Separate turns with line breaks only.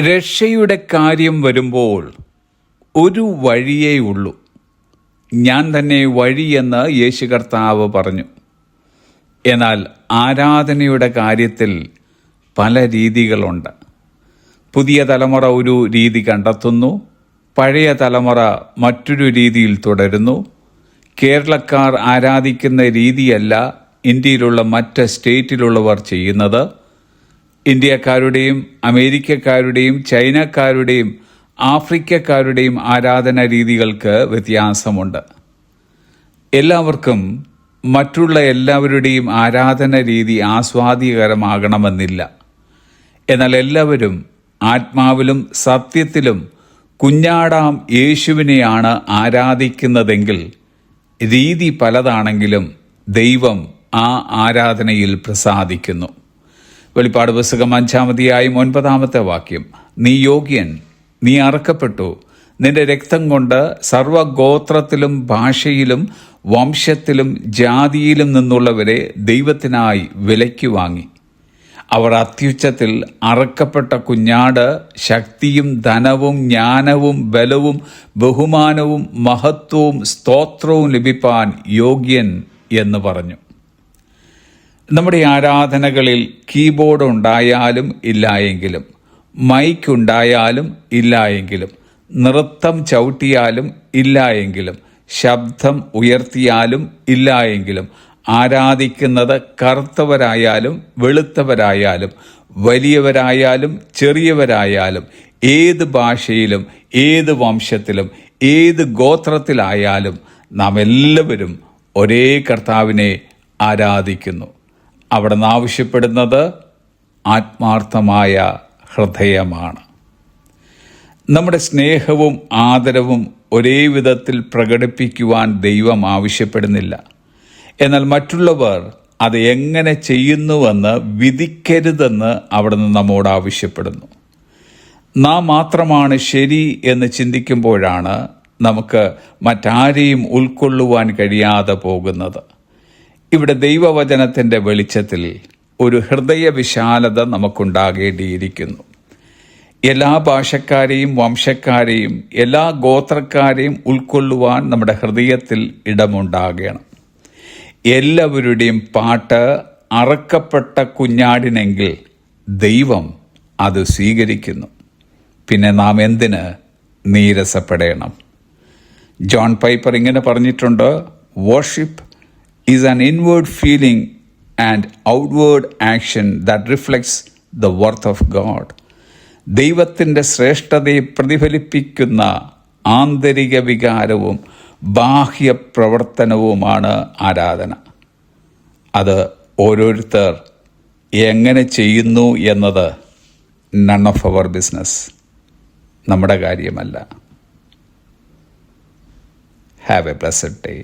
രക്ഷയുടെ കാര്യം വരുമ്പോൾ ഒരു വഴിയേ ഉള്ളൂ. ഞാൻ തന്നെ വഴിയെന്ന് യേശു കർത്താവ് പറഞ്ഞു. എന്നാൽ ആരാധനയുടെ കാര്യത്തിൽ പല രീതികളുണ്ട്. പുതിയ തലമുറ ഒരു രീതി കണ്ടെത്തുന്നു പഴയ തലമുറ മറ്റൊരു രീതിയിൽ തുടരുന്നു. കേരളക്കാർ ആരാധിക്കുന്ന രീതിയല്ല ഇന്ത്യയിലുള്ള മറ്റ് സ്റ്റേറ്റിലുള്ളവർ ചെയ്യുന്നത്. ഇന്ത്യക്കാരുടെയും അമേരിക്കക്കാരുടെയും ചൈനക്കാരുടെയും ആഫ്രിക്കക്കാരുടെയും ആരാധന രീതികൾക്ക് വ്യത്യാസമുണ്ട്. എല്ലാവർക്കും മറ്റുള്ള എല്ലാവരുടെയും ആരാധന രീതി ആസ്വാദികരമാകണമെന്നില്ല എന്നാൽ എല്ലാവരും ആത്മാവിലും സത്യത്തിലും കുഞ്ഞാടാം യേശുവിനെയാണ് ആരാധിക്കുന്നതെങ്കിൽ രീതി പലതാണെങ്കിലും ദൈവം ആ ആരാധനയിൽ പ്രസാദിക്കുന്നു. വെളിപ്പാട് പുസ്തകം അഞ്ചാമതിയായും ഒൻപതാമത്തെ വാക്യം. നീ യോഗ്യൻ നീ അറക്കപ്പെട്ടു. നിന്റെ രക്തം കൊണ്ട് സർവഗോത്രത്തിലും ഭാഷയിലും വംശത്തിലും ജാതിയിലും നിന്നുള്ളവരെ ദൈവത്തിനായി വിലയ്ക്ക് വാങ്ങി. അവർ അത്യുച്ചത്തിൽ അറക്കപ്പെട്ട കുഞ്ഞാട് ശക്തിയും ധനവും ജ്ഞാനവും ബലവും ബഹുമാനവും മഹത്വവും സ്തോത്രവും ലഭിപ്പാൻ യോഗ്യൻ എന്ന് പറഞ്ഞു. നമ്മുടെ ആരാധനകളിൽ കീബോർഡ് ഉണ്ടായാലും ഇല്ലായെങ്കിലും മൈക്ക് ഉണ്ടായാലും ഇല്ലായെങ്കിലും നൃത്തം ചവിട്ടിയാലും ഇല്ലായെങ്കിലും ശബ്ദം ഉയർത്തിയാലും ഇല്ലായെങ്കിലും ആരാധിക്കുന്നത് കറുത്തവരായാലും വെളുത്തവരായാലും വലിയവരായാലും ചെറിയവരായാലും ഏത് ഭാഷയിലും ഏത് വംശത്തിലും ഏത് ഗോത്രത്തിലായാലും നാം എല്ലാവരും ഒരേ കർത്താവിനെ ആരാധിക്കുന്നു. അവിടെ നിന്ന് ആവശ്യപ്പെടുന്നത് ആത്മാർത്ഥമായ ഹൃദയമാണ്. നമ്മുടെ സ്നേഹവും ആദരവും ഒരേ വിധത്തിൽ പ്രകടിപ്പിക്കുവാൻ ദൈവം ആവശ്യപ്പെടുന്നില്ല. എന്നാൽ മറ്റുള്ളവർ അത് എങ്ങനെ ചെയ്യുന്നുവെന്ന് വിധിക്കരുതെന്ന് അവിടുന്ന് നമ്മോട് ആവശ്യപ്പെടുന്നു. നാം മാത്രമാണ് ശരി എന്ന് ചിന്തിക്കുമ്പോഴാണ് നമുക്ക് മറ്റാരെയും ഉൾക്കൊള്ളുവാൻ കഴിയാതെ പോകുന്നത്. ഇവിടെ ദൈവവചനത്തിന്റെ വെളിച്ചത്തിൽ ഒരു ഹൃദയ വിശാലത നമുക്കുണ്ടാകേണ്ടിയിരിക്കുന്നു. എല്ലാ ഭാഷക്കാരെയും വംശക്കാരെയും എല്ലാ ഗോത്രക്കാരെയും ഉൾക്കൊള്ളുവാൻ നമ്മുടെ ഹൃദയത്തിൽ ഇടമുണ്ടാകണം. എല്ലാവരുടെയും പാട്ട് അറക്കപ്പെട്ട കുഞ്ഞാടിനെങ്കിൽ ദൈവം അത് സ്വീകരിക്കുന്നു. പിന്നെ നാം എന്തിന് നീരസപ്പെടണം? ജോൺ പൈപ്പർ ഇങ്ങനെ പറഞ്ഞിട്ടുണ്ട് worship is an inward feeling and outward action that reflects the worth of God. ദൈവത്തിന്റെ ശ്രേഷ്ഠതയെ പ്രതിഫലിപ്പിക്കുന്ന ആന്തരിക വികാരവും ബാഹ്യ പ്രവർത്തനവുമാണ് ആരാധന. അത് ഓരോരുത്തർ എങ്ങനെ ചെയ്യുന്നു എന്നത് നൺ ഓഫ് അവർ ബിസിനസ് നമ്മുടെ കാര്യമല്ല. Have A blessed day